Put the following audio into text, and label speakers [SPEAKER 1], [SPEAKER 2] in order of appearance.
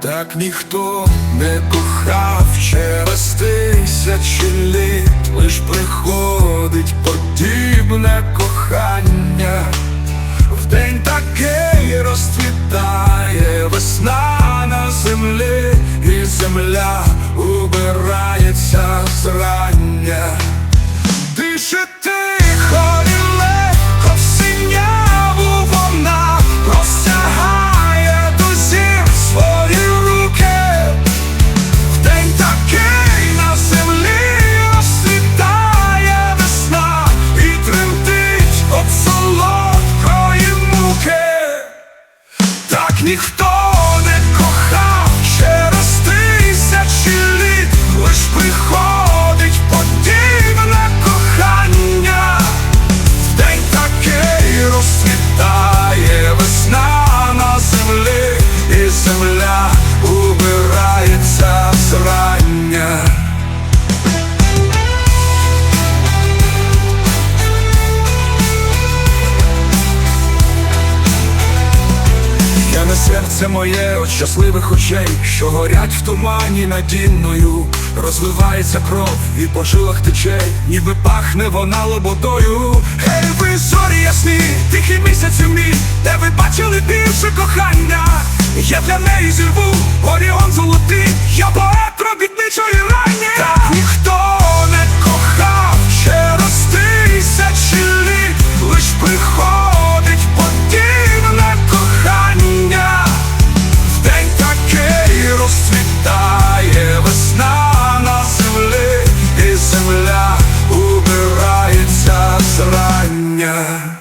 [SPEAKER 1] Так ніхто не кохав ніхто серце моє от щасливих очей, що горять в тумані надінною, розливається кров і по жилах тече, ніби пахне вона лободою. Гей, ви зорі ясні, тихий місяць мій, де ви бачили більше кохання. Я для неї зірву, sonhar.